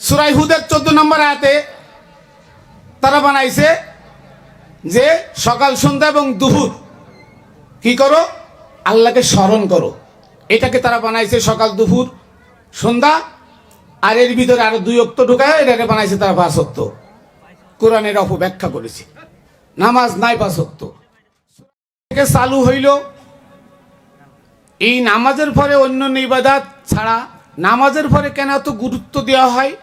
সুরাই হুদের চোদ্দ নম্বর আয়াতে তারা বানাইছে যে সকাল, সন্ধ্যা এবং দুপুর কি করো? আল্লাহকে স্মরণ করো। এটাকে তারা বানাইছে সকাল দুপুর সন্ধ্যা আর এর ভিতরে আরও দুই অক্ত ঢুকায় এটাকে বানাইছে তারা পাঁচ কোরআনের অপব্যাখ্যা করেছে। নামাজ নাই পাঁচ অক্ত। চালু হইল এই নামাজের পরে অন্য ইবাদাত ছাড়া নামাজের পরে কেন এত গুরুত্ব দেওয়া হয়?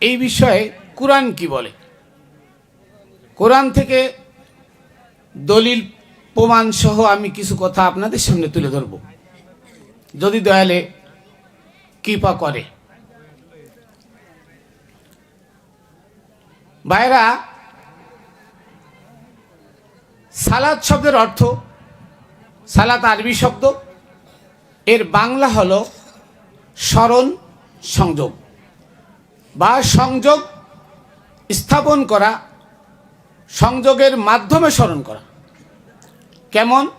এই বিষয়ে কোরআন কি বলে? কোরআন থেকে দলিল, প্রমাণ সহ আমি কিছু কথা আপনাদের সামনে তুলে ধরব। যদি দয়ালে কৃপা করে। ভাইরা সালাদ শব্দের অর্থ, সালাত আরবি শব্দ, এর বাংলা হলো স্মরণ, সংযোগ। বা সংযোগ স্থাপন করা, সংযোগের মাধ্যমে স্মরণ করা। কেমন?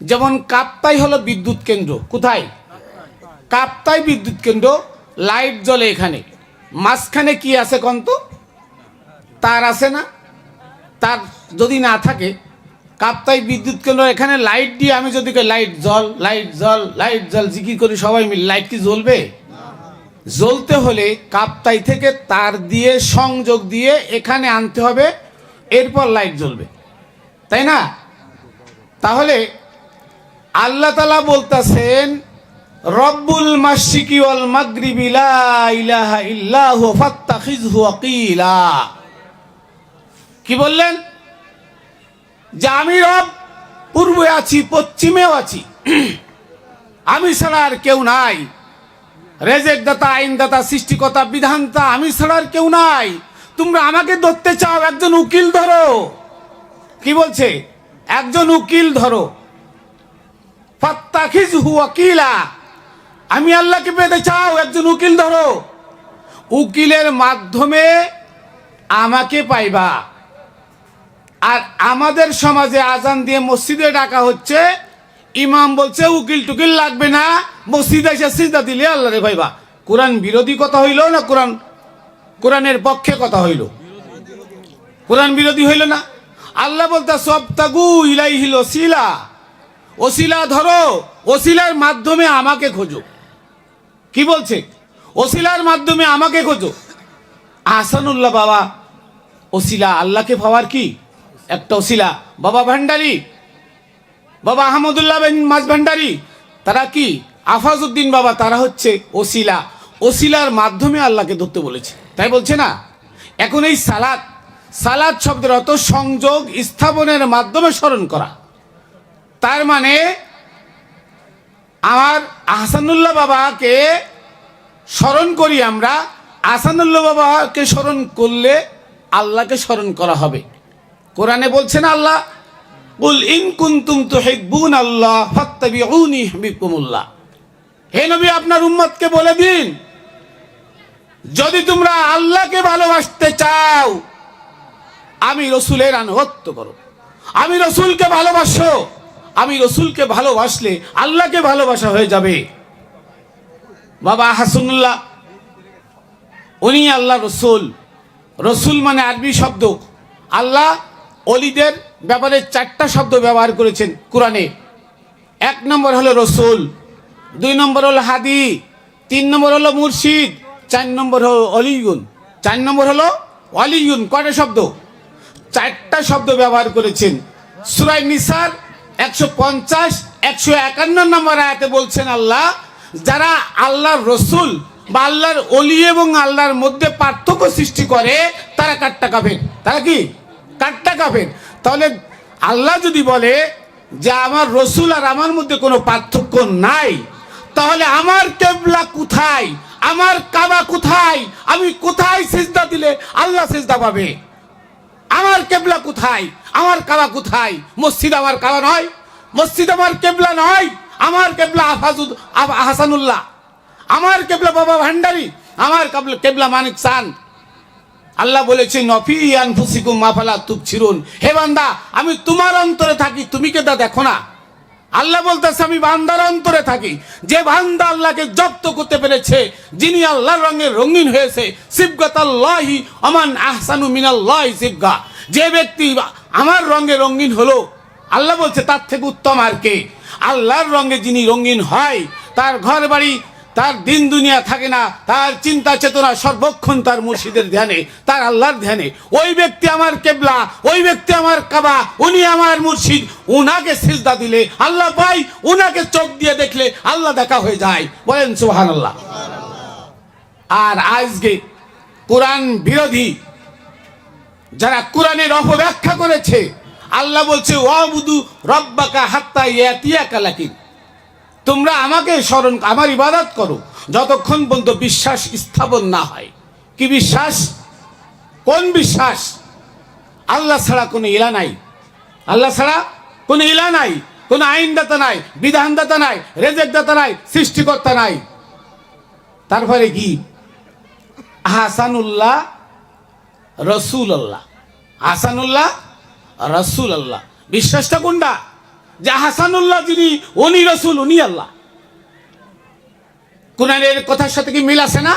যেমন কাপ্তাই হলো বিদ্যুৎ কেন্দ্র। কোথায়? কাপ্তাই বিদ্যুৎ কেন্দ্র, লাইট জ্বলে এখানে। মাঝখানে কি আছে কন্ত? তার আছে না? তার যদি না থাকে কাপ্তাই বিদ্যুৎ কেন্দ্র, এখানে লাইট দিয়ে আমি যদি লাইট জল লাইট জল লাইট জল, জিকির করি সবাই মিলে। লাইট কি জ্বলবে? জ্বলতে হলে কাপ্তাই থেকে তার দিয়ে সংযোগ দিয়ে এখানে আনতে হবে, এরপর লাইট জ্বলবে। তাই না? তাহলে আল্লাহ তালা বলতেছেন, রব্বুল মাসিকি ওয়াল কি বললেন? যে আমি রব, পূর্বে আছি, পশ্চিমেও আছি। আমি ছাড়া আর কেউ নাই। রেজেক দাতা আইনদাতা সৃষ্টিকতা বিধানতা আমি ছাড়া আর কেউ নাই। তোমরা আমাকে ধরতে চাও, একজন উকিল ধরো। কি বলছে? একজন উকিল ধরো। আমি আল্লাহকে পেতে চাও, একজন উকিল ধরো। উকিলের মাধ্যমে আমাকে পাইবা। আর আমাদের সমাজে আজান দিয়ে মসজিদে ডাকা হচ্ছে, ইমাম বলছে, উকিল টুকিল লাগবে না, মসজিদে এসে সিজদা দিলে আল্লাহ রে ভাইবা। কোরআন বিরোধী কথা হইল না কোরআন, কোরআনের পক্ষে কথা হইল? কোরআন বিরোধী হইল না? আল্লাহ বলতে সব তাগু ইলাই হিল ওসিলা। ওসিলা ধরো, ওসিলার মাধ্যমে আমাকে খোঁজো। কি বলছে? ওসিলার মাধ্যমে আমাকে খোঁজো। আহসানুল্লাহ বাবা, ওসিলা আল্লাহকে পাওয়ার কি? একটা ওসিলা। বাবা ভান্ডারি। বাবা আহমদুল্লাহ মাছ ভান্ডারি। তারা কি? আফাজউদ্দিন বাবা, তারা হচ্ছে ওসিলা। ওসিলার মাধ্যমে আল্লাহকে ধরতে বলেছে। তাই বলছে না? এখন এই সালাদ সালাদ শব্দের অত সংযোগ স্থাপনের মাধ্যমে স্মরণ করা। তার মানে আমার আহসানুল্লাহ বাবাকে স্মরণ করি আমরা। আহসানুল্লাহ বাবাকে স্মরণ করলে আল্লাহকে স্মরণ করা হবে। কোরআনে বলছেন আল্লাহ? কুল ইন কুনতুম তুহিব্বুন আল্লাহ ফাত্তাবিউনি ইউহিব্বুকুমুল্লাহ। হে নবী, আপনার উম্মতকে বলে দিন, যদি তোমরা আল্লাহকে ভালোবাসতে চাও, আমি রসুলের আনুগত্য করো। আমি রসুলকে ভালোবাসো, আমি রসুলকে ভালোবাসলে আল্লাহকে ভালোবাসা হয়ে যাবে। বাবা হাসনুল্লাহ, উনি আল্লাহ রসুল। রসুল মানে আরবি শব্দ। আল্লাহ অলিদের ব্যাপারে চারটা শব্দ ব্যবহার করেছেন কোরআনে। এক নম্বর হলো রসুল, দুই নম্বর হলো হাদি, তিন নম্বর হলো মুর্শিদ, চার নম্বর হলো অলিগুন চার নম্বর হলো অলিগুন কয়টা শব্দ? চারটা শব্দ ব্যবহার করেছেন। সুরাই নিসার একশো পঞ্চাশ, একশো একান্ন নম্বর আয়াতে বলছেন আল্লাহ, যারা আল্লাহর রসুল বা আল্লাহর অলি এবং আল্লাহর মধ্যে পার্থক্য সৃষ্টি করে, তারা কাট্টা কাফের তারা কি? কাট্টা কাফের। তাহলে আল্লাহ যদি বলে যে আমার রসুল আর আমার মধ্যে কোনো পার্থক্য নাই, তাহলে আমার কেবলা কোথায়? আমার কাবা কোথায়? আমি কোথায় সেজদা দিলে আল্লাহ সেজদা পাবে? আমার কেবলা কোথায়? আমার কাবা কোথায়? মসজিদ আমার কাবা নয়। মসজিদ আমার কেবলা নয়। আমার কেবলা আফাজুদ, আফ- আহসানুল্লাহ। আমার কেবলা বাবা ভান্ডারি। আমার কেবলা কেবলা মানিক চান আল্লাহ বলেছে নফি আনফুসিকুম মাফালা তুপ ছিরুন হে বান্দা, আমি তোমার অন্তরে থাকি, তুমি কে তা দেখো না? আল্লাহ বলতেছে, আমি বান্দার অন্তরে থাকি। যে বান্দা আল্লাহকে জব্দ করতে পেরেছে, যিনি আল্লাহর রঙে রঙিন হয়েছে সিবগাত আল্লাহি আহসানু মিনাল্লাহি সিবগা। যে ব্যক্তি আমার রঙে রঙিন হলো, আল্লাহ বলছে, তার থেকে উত্তম আর কে? আল্লাহর রঙে যিনি রঙিন হয়, তার ঘর বাড়ি তার দিন দুনিয়া থাকে না, তার চিন্তা চেতনা সর্বক্ষণ তার মুর্শিদের ধ্যানে, তার আল্লাহর ধ্যানে। ওই ব্যক্তি আমার কেবলা, ওই ব্যক্তি আমার কাবা, উনি আমার মুর্শিদ। উনাকে সিজদা দিলে আল্লাহ পাই উনাকে চোখ দিয়ে দেখলে আল্লাহ দেখা হয়ে যায়। বলেন সুহান আল্লাহ আর আজকে কোরআন বিরোধী, যারা কোরআনের অপব্যাখ্যা করেছে, আল্লাহ বলছে, ওয়াবুদু রব্বাকা হাত্তা ইয়াতিয়াকা লাকিন। তোমরা আমাকে স্মরণ, আমার ইবাদত করো। যতক্ষণ পর্যন্ত বিশ্বাস স্থাপন না হয়। কি বিশ্বাস? কোন বিশ্বাস? আল্লাহ ছাড়া কোনো ইলা নাই। আল্লাহ ছাড়া কোনো ইলা নাই। কোনো আইনদাতা নাই, বিধানদাতা নাই, রেজেকদাতা নাই, সৃষ্টিকর্তা নাই। তারপরে কি? হাসানুল্লাহ রসুল আল্লাহ হাসানুল্লাহ রসুল আল্লাহ বিশ্বাসটা কোনটা? যে হাসানুল্লাহ যিনি, উনি রসুল, উনি আল্লাহ। কোরআনের কথার সাথে কি মিল আছে না?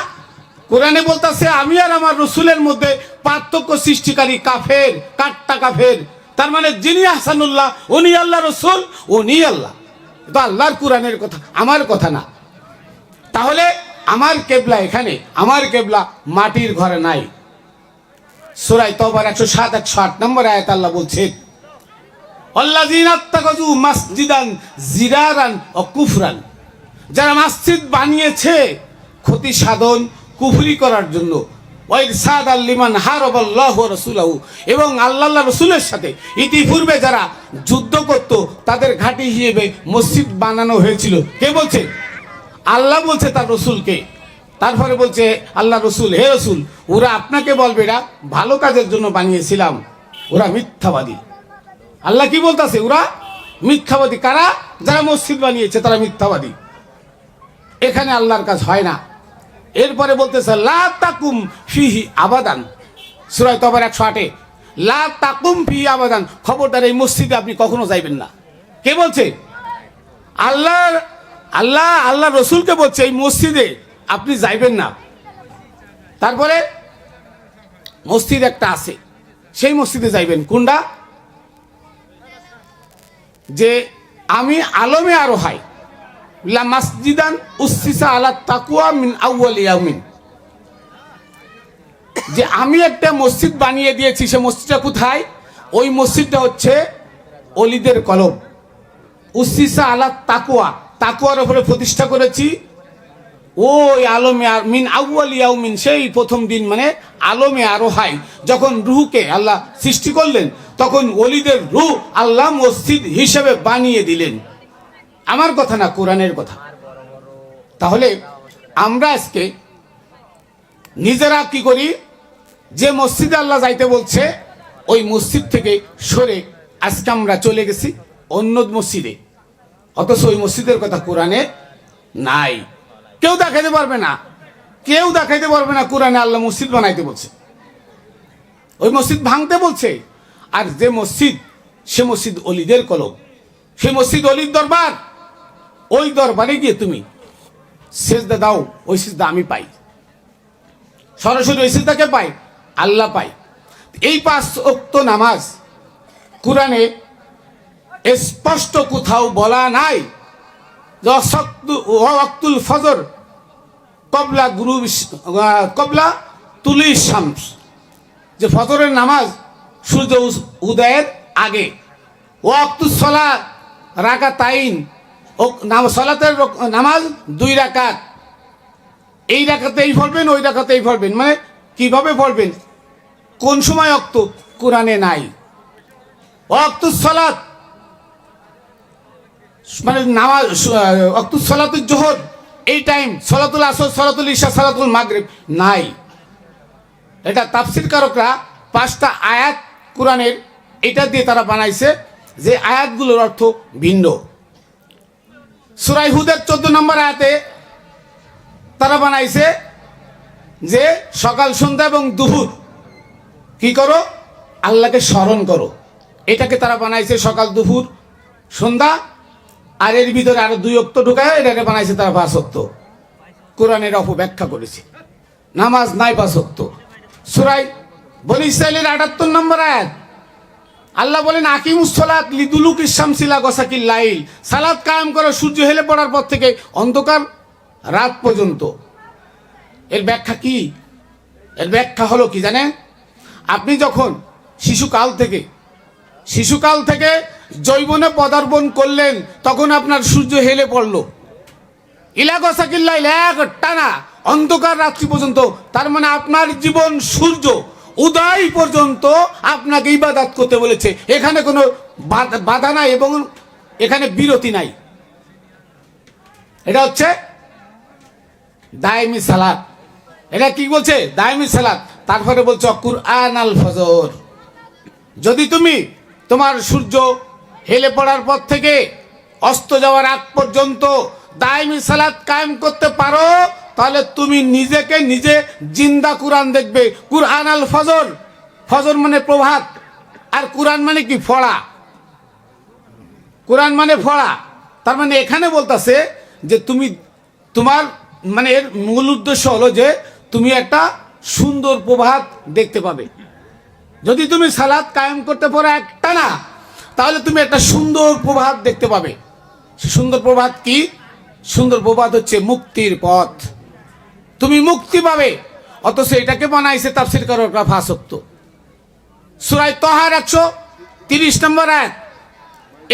কোরআনে বলতেছে, আমি আর আমার রসুলের মধ্যে পার্থক্য সৃষ্টিকারী কাফের, কাট্টা কাফের। তার মানে যিনি হাসানুল্লাহ, উনি আল্লাহ রসুল, উনি আল্লাহ। তো আল্লাহর কোরআনের কথা, আমার কথা না। তাহলে আমার কেবলা এখানে, আমার কেবলা মাটির ঘরে নাই। সুরাই তবার একশো সাত, একশো আট নম্বর আয়াত আল্লাহ বলছে মাসজিদান ও কুফরান। যারা মসজিদ বানিয়েছে ক্ষতি সাধন, কুফরি করার জন্য। আল্লিমান এবং আল্লাহ রসুলের সাথে ইতিপূর্বে যারা যুদ্ধ করত, তাদের ঘাঁটি হিসেবে মসজিদ বানানো হয়েছিল। কে বলছে? আল্লাহ বলছে তার রসুলকে। তারপরে বলছে, আল্লাহ রসুল, হে রসুল, ওরা আপনাকে বলবে, এরা ভালো কাজের জন্য বানিয়েছিলাম। ওরা মিথ্যাবাদী। আল্লাহ কি বলতেছে ওরা? মিথ্যাবাদী। কারা? যারা মসজিদ বানিয়েছে, তারা মিথ্যাবাদী। এখানে আল্লাহর কাজ হয় না। এরপরে বলতেছে, লা তাকুম ফিহি আবাদান। সুরায় তবার একশো আটে। লা তাকুম ফিহি আবাদান। খবরদার, এই মসজিদে আপনি কখনো যাইবেন না। কে বলছে? আল্লাহ আল্লাহ আল্লাহ রসুলকে বলছে, এই মসজিদে আপনি যাইবেন না। তারপরে মসজিদ একটা আছে। সেই মসজিদে যাইবেন। কোনটা? যে আমি আলমে আরও হাই মাসজিদান উসসিসা আলা তাকুয়া মিন আউয়াল ইয়ামিন যে আমি একটা মসজিদ বানিয়ে দিয়েছি, সে মসজিদটা কোথায়? ওই মসজিদটা হচ্ছে অলিদের কলম। উসসিসা আলা তাকুয়া, তাকুয়ার উপরে প্রতিষ্ঠা করেছি। ওই আলমে মিন আউয়াল ইয়াউমিন, সেই প্রথম দিন মানে আলমে আরও হাই যখন রুহুকে আল্লাহ সৃষ্টি করলেন তখন অলিদের রুহ আল্লাহ মসজিদ হিসেবে বানিয়ে দিলেন। আমার কথা না কোরআনের কথা। তাহলে আমরা আজকে নিজেরা কি করি? যে মসজিদে আল্লাহ যাইতে বলছে, ওই মসজিদ থেকে সরে আজকে আমরা চলে গেছি অন্য মসজিদে। অথচ ওই মসজিদের কথা কোরআনে নাই। কেউ দেখাইতে পারবে না। কেউ দেখাইতে পারবে না কোরআনে আল্লাহ মসজিদ বানাইতে বলছে। ওই মসজিদ ভাঙতে বলছে। আর যে মসজিদ, সে মসজিদ অলিদের কলম। সে মসজিদ অলির দরবার। ওই দরবারে গিয়ে তুমি সেজদা দাও, ওই সেজদা আমি পাই। সরাসরি ওই সেজদাকে পাই আল্লাহ পাই এই পাঁচ অক্ত নামাজ কোরআনে স্পষ্ট কোথাও বলা নাই ওয়াক্তুল ফজর কবলা গুরু কবলা তুলি শামস। যে ফজরের নামাজ সূর্য উদয়ের আগে। ও অক্তুল সলা রাকা তাইন ও সলাতের নামাজ দুই রাকাত। এই রাখাতেই পড়বেন ওই রাখাতেই পড়বেন মানে কীভাবে পড়বেন কোন সময় অক্ত কোরআনে নাই। অক্তুল সলাত মানে নামাজ অক্তুল সলাতুল জোহর, এই টাইম সলাতুল আসর, সলাতুল ইশা, সলাতুল মাগরিব নাই। এটা তাফসির কারকরা পাঁচটা আয়াত কোরআনের এটা দিয়ে তারা বানাইছে যে আয়াতগুলোর অর্থ ভিন্ন। সুরাই হুদের চোদ্দ নম্বর আয়াতে তারা বানাইছে যে সকাল, সন্ধ্যা এবং দুপুর কি করো? আল্লাহকে স্মরণ করো। এটাকে তারা বানাইছে সকাল, দুপুর, সন্ধ্যা আর এর ভিতরে আরও দুই অক্ত ঢুকায় এটাকে বানাইছে তারা অক্ত। কোরআনের অপব্যাখ্যা করেছে। নামাজ নাই অক্ত। সুরাই বনি ইসরায়েলের আটাত্তর নম্বর আয়াত। আল্লাহ বলেন, আকিমুস সালাত লিদুলুক ইসামসিলা গসাকিল লাইল। সালাত কায়েম করো, সূর্য হেলে পড়ার পর থেকে অন্ধকার রাত পর্যন্ত। এর ব্যাখ্যা কি? এর ব্যাখ্যা হলো কি জানেন? আপনি যখন শিশুকাল থেকে শিশুকাল থেকে জৈবনে পদার্পণ করলেন, তখন আপনার সূর্য হেলে পড়ল। ইলাগসাকিল্লাইল এক টানা অন্ধকার রাত্রি পর্যন্ত। তার মানে আপনার জীবন সূর্য। উদয় পর্যন্ত আপনাকে ইবাদাত করতে বলেছে। এখানে কোনো বাধা- নাই এবং এখানে বিরতি নাই। এটা হচ্ছে দায়মি সালাদ এটা কি বলছে? দায়মি সালাদ তারপরে বলছে কুরআন আল ফজর। যদি তুমি তোমার সূর্য হেলে পড়ার পর থেকে অস্ত যাওয়ার আগ পর্যন্ত দায়মি সালাদ কায়েম করতে পারো তাহলে তুমি নিজেকে নিজে জিন্দা কোরআন দেখবে। কুরআন আল ফজর। ফজর মানে প্রভাত। আর কোরআন মানে কি? ফড়া। কোরআন মানে ফড়া। তার মানে এখানে বলতাছে যে তুমি, তোমার মানে এর মূল উদ্দেশ্য হলো যে তুমি একটা সুন্দর প্রভাত দেখতে পাবে। যদি তুমি সালাদ কায়েম করতে পারো একটা না, তাহলে তুমি একটা সুন্দর প্রভাত দেখতে পাবে। সুন্দর প্রভাত কি? সুন্দর প্রভাত হচ্ছে মুক্তির পথ। তুমি মুক্তি পাবে। অথচ এটাকে বানাইছে তাফসির করোরা ফাঁসক্ত সুরাই তহার একশো তিরিশ নম্বর এক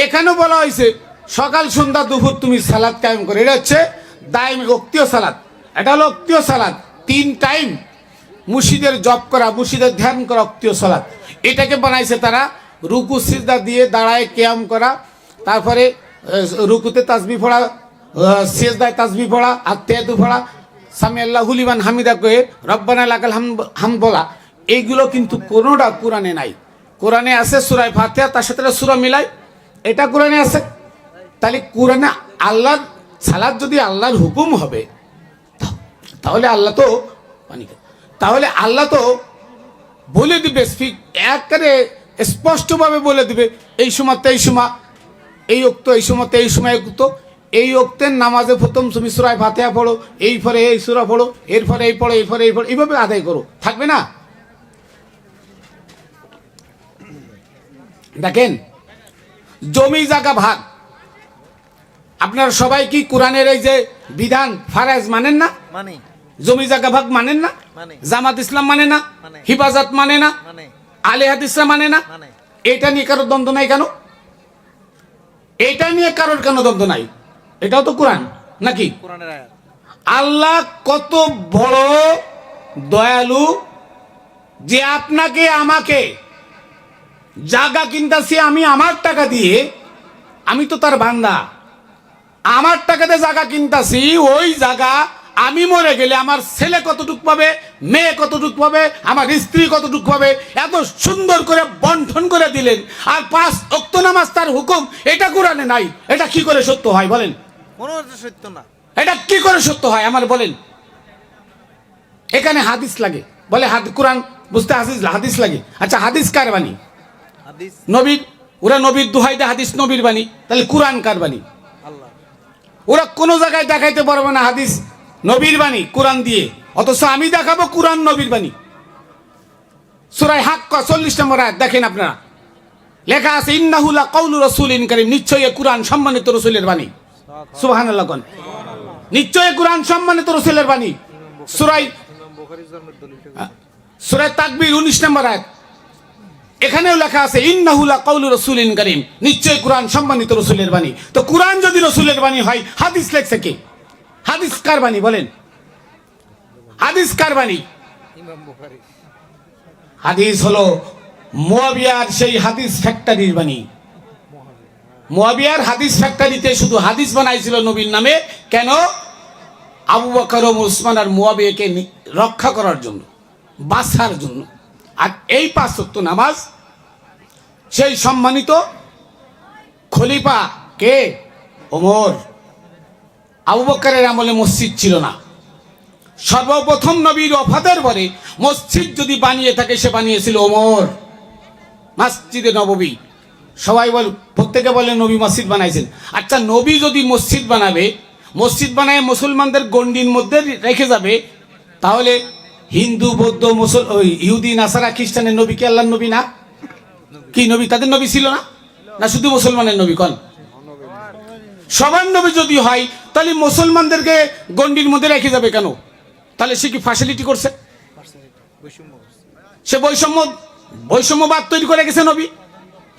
এখানেও বলা হয়েছে, সকাল, সন্ধ্যা, দুপুর তুমি সালাদ কায়েম করে। এটা হচ্ছে দায়ম অক্তীয় সালাদ। এটা হলো অক্তীয় সালাদ। তিন টাইম মুর্শিদের জপ করা, মুর্শিদের ধ্যান করা অক্তীয় সালাদ। এটাকে বানাইছে তারা রুকু, সিজদা দিয়ে দাঁড়ায় কেয়াম করা। তারপরে রুকুতে তাসবি পড়া সিজদায় তাসবি পড়া, আর তেদু পড়া। সামি আল্লাহ হুলিমান হামিদা কয়ে, রব্বানা লাকাল হাম বলা। এইগুলো কিন্তু কোনোটা কোরআনে নাই। কোরআনে আছে সুরায় ফাতিহা, তার সাথে সুরা মিলাই। এটা কোরআনে আছে। তাহলে কোরআনে আল্লাহর সালাদ যদি আল্লাহর হুকুম হবে, তাহলে আল্লাহ তো মানে তাহলে আল্লাহ তো বলে দিবে, স্পিক, একবারে স্পষ্টভাবে বলে দিবে, এই সময়তে এই সময়, এই উক্ত, এই সময়তে এই সময় উক্ত। এই অক্তের নামাজে প্রথম তুমি সুরায় ফাতেহা পড়ো এই পরে এই সুরা পড়ো এর পরে এই পড়ো এই পরে এই পড়ো এইভাবে আদায় করো। থাকবে না? দেখেন জমি জায়গা ভাগ। আপনারা সবাই কি কোরআনের এই যে বিধান ফারাজ মানেন না? মানে। জমি জায়গা ভাগ মানেন না? মানে। জামাত ইসলাম মানে না? মানে। হিফাজত মানে না? আলে হাদিসরা মানে না? এটা নিয়ে কারোর দ্বন্দ্ব নাই কেন? এটা নিয়ে কারোর কেন দ্বন্দ্ব নাই। এটাও তো কোরআন, নাকি? আল্লাহ কত বড় দয়ালু যে আপনাকে, আমাকে জায়গা কিনতেছি, আমি আমার টাকা দিয়ে, আমি তো তার বান্দা। আমার টাকাতে জায়গা কিনতাছি, ওই জায়গা আমি মরে গেলে আমার ছেলে কতটুক পাবে, মেয়ে কতটুক পাবে, আমার স্ত্রী কতটুক পাবে, এত সুন্দর করে বন্ঠন করে দিলেন। আর পাঁচ অক্ত নামাজ তার হুকুম, এটা কোরআনে নাই, এটা কি করে সত্য হয় বলেন? সত্য না। এটা কি করে সত্য হয়? আমার বলেন। এখানে হাদিস লাগে। বলে হাদ কোরআন বুঝতে হাদিস হাদিস লাগে। আচ্ছা হাদিস কার বাণী? নবীর? ওরা নবীর দোহাই দেয় হাদিস নবীর বাণী। তাহলে কোরআন কার বাণী? ওরা কোনো জায়গায় দেখাইতে পারবে না হাদিস নবীর বাণী কোরআন দিয়ে। অথচ আমি দেখাবো কোরআন নবীর বাণী। সুরাই হাক চল্লিশ নম্বর আয়াত দেখেন আপনারা। লেখা আছে ইন্নাহুলা কৌলু রসুল ইন করিম। নিশ্চয়ই কোরআন সম্মানিত রসুলের বাণী। সুবাহান নিশ্চয়ই কোরআন সম্মানিত রসুলের বাণী। সুরাই সুরায় তাকবীর উনিশ নম্বর আয়াত। এখানেও লেখা আছে ইন্নাহুলা কৌলু রসুল করিম। নিশ্চয় কোরআন সম্মানিত রসুলের বাণী। তো কোরআন যদি রসুলের বাণী হয়, হাদিস লেখছে কে? হাদিস কার বাণী বলেন? হাদিস কার বাণী? হাদিস হলো মোয়াবিয়ার সেই হাদিস ফ্যাক্টরির বাণী। মোয়াবিয়ার হাদিস ফ্যাক্টরিতে শুধু হাদিস বানাইছিল নবীর নামে। কেন? আবু বকর ও উসমান আর মোয়াবিয়াকে রক্ষা করার জন্য বাঁচার জন্য। আর এই পাঁচ ওয়াক্ত নামাজ, সেই সম্মানিত খলিফা কে? ওমর। আবু বকরের আমলে মসজিদ ছিল না। সর্বপ্রথম নবীর অফাতের পরে মসজিদ যদি বানিয়ে থাকে, সে বানিয়েছিল ওমর। মসজিদে নববী। সবাই বল, প্রত্যেকে বলে নবী মসজিদ বানাইছেন। আচ্ছা নবী যদি মসজিদ বানাবে, মসজিদ বানায় মুসলমানদের গণ্ডির মধ্যে রেখে যাবে, তাহলে হিন্দু, বৌদ্ধ, মুসল, ওই ইহুদি, নাসারা, খ্রিস্টানের নবী কি আল্লাহর নবী না? কি নবী? তাদের নবী ছিল না? না, শুধু মুসলমানের নবী কন? সবার নবী যদি হয়, তাহলে মুসলমানদেরকে গণ্ডির মধ্যে রেখে যাবে কেন? তাহলে সে কি ফ্যাসিলিটি করছে। সে বৈষম্য, বৈষম্যবাদ তৈরি করে গেছে নবী?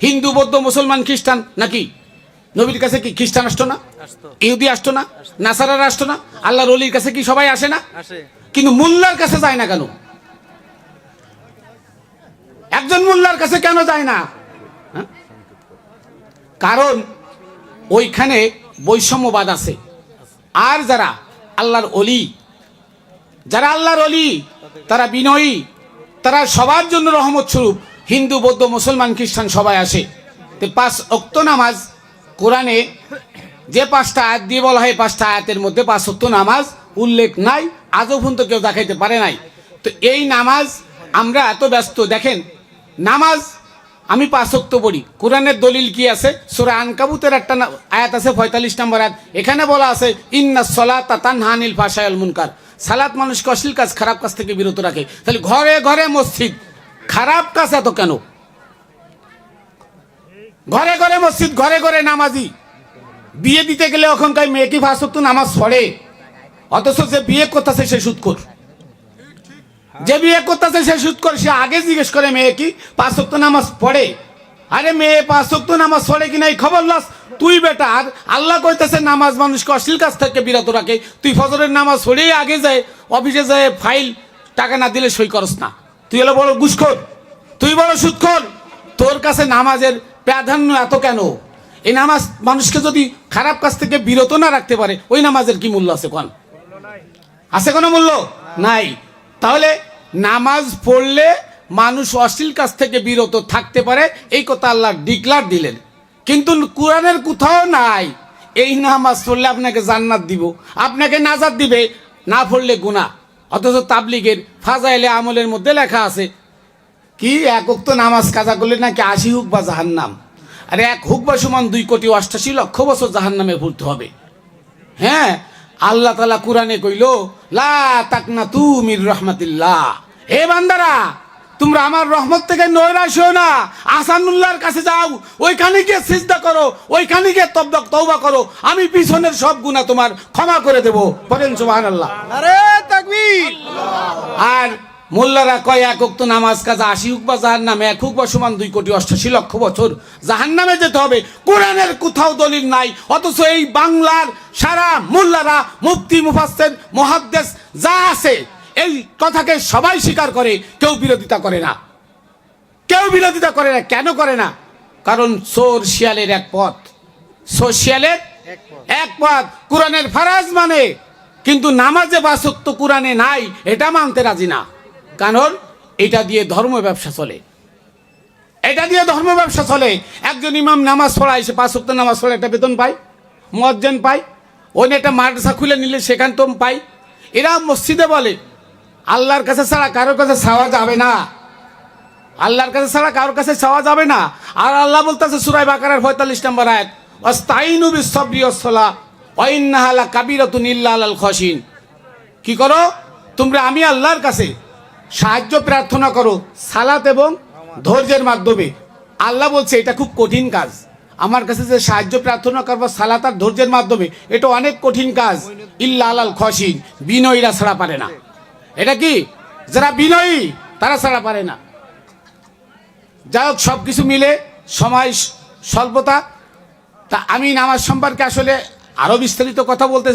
হিন্দু বৌদ্ধ মুসলমান খ্রিস্টান নাকি? নবীর কাছে কি খ্রিস্টান আসতো না? ইহুদি আসতো না? নাসারারা আসতো না? আল্লাহর অলির কাছে কি সবাই আসে না? কিন্তু মোল্লার কাছে যায় না কেন? একজন মোল্লার কাছে কেন যায় না? হ্যাঁ? কারণ ওইখানে বৈষম্যবাদ আছে। আর যারা আল্লাহর অলি যারা আল্লাহর অলি তারা বিনয়ী তারা সবার জন্য রহমত স্বরূপ। হিন্দু, বৌদ্ধ, মুসলমান, খ্রিস্টান সবাই আসে। তো পাঁচ অক্ত নামাজ কোরআনে যে পাঁচটা আয়াত দিয়ে বলা হয়, পাঁচটা আয়াতের মধ্যে পাঁচ অক্ত নামাজ উল্লেখ নাই, আজও পর্যন্ত কেউ দেখাইতে পারে নাই। তো এই নামাজ আমরা এত ব্যস্ত, দেখেন, নামাজ আমি পাঁচ অক্ত পড়ি। কোরআনের দলিল কি আছে? সুরা আনকাবুতের একটা আয়াত আছে, পঁয়তাল্লিশ নম্বর আয়াত। এখানে বলা আছে, ইন্না সলাত তানহানিল ফাশায়াল মুনকার। সালাত মানুষকে অশ্লীল কাজ, খারাপ কাজ থেকে বিরত রাখে। তাহলে ঘরে ঘরে মসজিদ খারাপ কাজ এত কেন? ঘরে ঘরে মসজিদ, ঘরে ঘরে নামাজি। বিয়ে দিতে গেলে ওখানকার মেয়ে কি ফাঁস তো নামাজ পড়ে? অথচ যে বিয়ে করতেছে সে সুৎকর যে বিয়ে করতেছে সে সুৎকর সে আগে জিজ্ঞেস করে মেয়ে কি পাঁচ ওয়াক্ত নামাজ পড়ে? আরে মেয়ে পাঁচ ওয়াক্ত নামাজ পড়ে কি এই খবর লাস, তুই বেটা, আর আল্লাহ কইতেছে নামাজ মানুষকে অশ্লীল কাজ থেকে বিরত রাখে। তুই ফজরের নামাজ পড়েই আগে যায়, অফিসে যায়, ফাইল, টাকা না দিলে সই করস না। তুই হলো বড় ঘুষখোর তুই বড় সুৎখোর তোর কাছে নামাজের প্রাধান্য এত কেন? এই নামাজ মানুষকে যদি খারাপ কাজ থেকে বিরত না রাখতে পারে, ওই নামাজের কি মূল্য আছে কোন? আছে কোনো মূল্য? নাই। তাহলে নামাজ পড়লে মানুষ অশ্লীল কাজ থেকে বিরত থাকতে পারে, এই কথা আল্লাহ ডিক্লার দিলেন। কিন্তু কোরআনের কোথাও নাই। এই নামাজ পড়লে আপনাকে জান্নাত দিব। আপনাকে নাজাত দিবে, না পড়লে গুণা অথচ তাবলিগের ফাজাইলে আমলের মধ্যে লেখা আছে, কি, এক উক্ত নামাজ কাজা করলে নাকি আশি হুক বা জাহান্নাম? আর এক হুক বা সমান দুই কোটি অষ্টাশি লক্ষ বছর জাহান্নামে ভুলতে হবে। হ্যাঁ আল্লাহ তালা কোরআনে কইল, লা তাকনা তুমির রহমাতিল্লাহ। হে বান্দারা তোমরা আমার রহমত থেকে নৈরাশ না। আসানুল্লাহর কাছে যাও। ওইখানে গিয়ে সিজদা করো। ওইখানে গিয়ে তবদক তৌবা করো। আমি পিছনের সব গুণা তোমার ক্ষমা করে দেব। বলেন আরে তাকবীর। আর মোল্লারা কয় এক উক্ত নামাজ কাজা আশি হুক বা জাহার নামে এক হুক বা সমান দুই কোটি অষ্টাশি লক্ষ বছর জাহান নামে যেতে হবে। কোরআনের কোথাও দলিল নাই। অথচ এই বাংলার সারা মোল্লারা মুফতি মুফাসের মহাদ্দেশ যা আছে এই কথাকে সবাই স্বীকার করে কেউ বিরোধিতা করে না। কেউ বিরোধিতা করে না কেন করে না? কারণ চোর শিয়ালের এক পথ। চোর শিয়ালের এক পথ। কোরআনের ফারাজ মানে কিন্তু নামাজে বা সত্য কোরআনে নাই এটা মানতে রাজি না। কারণ এটা দিয়ে ধর্ম ব্যবসা চলে। এটা দিয়ে ধর্ম ব্যবসা চলে। একজন ইমাম নামাজ পড়ায় সে পাঁচ নামাজ পড়ে একটা বেতন পায় মজ্জেন পায়। ওই একটা মাদ্রাসা খুলে নিলে সেখান তো পাই এরা মসজিদে বলে আল্লাহর কাছে ছাড়া কারোর কাছে চাওয়া যাবে না। আল্লাহর কাছে ছাড়া কারোর কাছে চাওয়া যাবে না। আর আল্লাহ বলতেছে সুরাই বাকারের পঁয়তাল্লিশ নম্বর আয়াত, অস্তাইনু অসলা অইন্নাহালা কাবিরাতুন ইল্লা খসিন কি করো? তোমরা আমি আল্লাহর কাছে সাহায্য, প্রার্থনা করো, সালাত এবং ধৈর্যের মাধ্যমে। আল্লাহ বলছে, এটা খুব কঠিন কাজ। আমার কাছে যে সাহায্য, প্রার্থনা করব, সালাত আর ধৈর্যের মাধ্যমে, এটা অনেক কঠিন কাজ। ইল্লা আলাল খসিন বিনয়ীরা ছাড়া পারে না। এটা কি? যারা বিনয়ী, তারা ছাড়া পারে না। যাই হোক সব কিছু মিলে সময়, স্বল্পতা। তা আমি নামাজ সম্পর্কে আসলে আরও বিস্তারিত কথা বলতে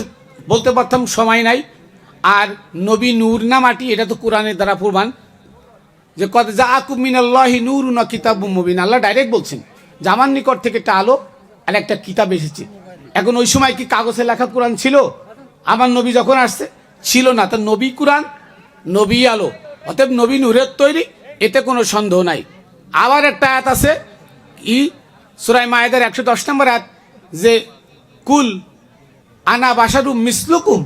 বলতে পারতাম, সময় নাই। আর নবী নূর না মাটি, এটা তো কোরআনের দ্বারা প্রমাণ। যে কত যা আকুমিনাল্লাহি নূর না কিতাব মুবিন। আল্লাহ ডাইরেক্ট বলছেন, যে আমার নিকট থেকে একটা আলো আর একটা কিতাব এসেছে। এখন ওই সময় কি কাগজে লেখা কোরআন ছিল? আমার নবী যখন আসছে, ছিল না। তা নবী কোরআন নবী আলো। অতএব নবী নূরের তৈরি, এতে কোনো সন্দেহ নাই। আবার একটা আয়াত আছে, ই সুরাই মায়েদের একশো দশ নম্বর আয়াত, যে কুল আনা বাসারু মিসলুকুম।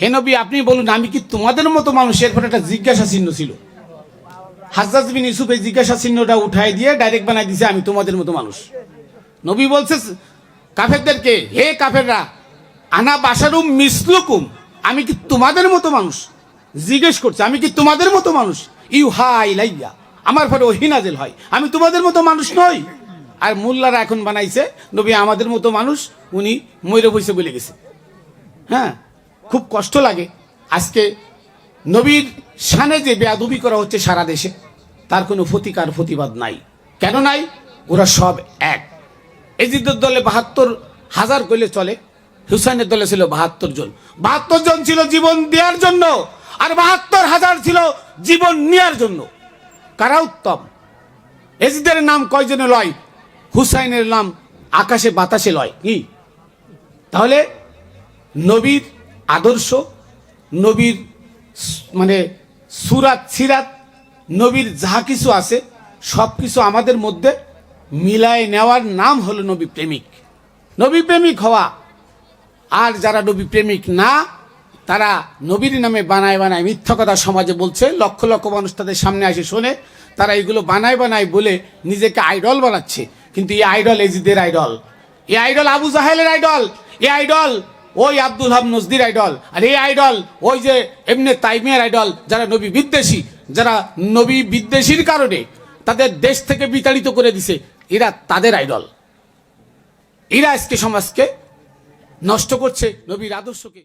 হে নবী, আপনি বলুন, আমি কি তোমাদের মতো মানুষ এরপর একটা জিজ্ঞাসা চিহ্ন ছিল? হাজরাজ বিন ইউসুফ এই জিজ্ঞাসা চিহ্নটা উঠাই দিয়ে ডাইরেক্ট বানাই দিছে, আমি তোমাদের মতো মানুষ। নবী বলছে, কাফেরদেরকে, হে কাফেররা, আনা বাসারুম মিসলুকুম, আমি কি তোমাদের মতো মানুষ? জিজ্ঞেস করছে, আমি কি তোমাদের মতো মানুষ? ইউ হাই লাইয়া, আমার পরে ওহি নাজেল হয়, আমি তোমাদের মতো মানুষ নই। আর মোল্লারা এখন বানাইছে, নবী আমাদের মতো মানুষ, উনি ময়ূরে বসে বলে গেছে। হ্যাঁ খুব কষ্ট লাগে। আজকে নবীর সানে যে বেয়াদবি করা হচ্ছে সারা দেশে, তার কোনো প্রতিকার প্রতিবাদ নাই। কেন নাই? ওরা সব এক। এজিদের দলে বাহাত্তর হাজার করলে চলে, হুসাইনের দলে ছিল বাহাত্তর জন। বাহাত্তর জন ছিল জীবন দেওয়ার জন্য। আর বাহাত্তর হাজার ছিল জীবন নেওয়ার জন্য। কারা উত্তম? এজিদের নাম কয়জনে লয়? হুসাইনের নাম আকাশে বাতাসে লয়। কি? তাহলে নবীর আদর্শ, নবীর মানে সুরাত সিরাত, নবীর যাহা কিছু আছে, সব কিছু আমাদের মধ্যে মিলায় নেওয়ার নাম হলো নবী প্রেমিক। নবী প্রেমিক হওয়া। আর যারা নবী প্রেমিক না তারা নবীর নামে বানায় বানায় মিথ্যা কথা সমাজে বলছে, লক্ষ লক্ষ মানুষ তাদের সামনে আসে, শোনে, তারা এগুলো বানায় বানায় বলে নিজেকে আইডল বানাচ্ছে। কিন্তু এই আইডল এজিদের আইডল এই আইডল আবু জাহেলের আইডল এই আইডল ওই আব্দুল হাম নজদির আইডল আর এই আইডল ওই যে এমনি তাইমিয়ার আইডল যারা নবী বিদ্বেষী, যারা নবী বিদ্বেষীর কারণে তাদের দেশ থেকে বিতাড়িত করে দিছে, এরা তাদের আইডল এরা আজকে সমাজকে নষ্ট করছে, নবীর আদর্শকে।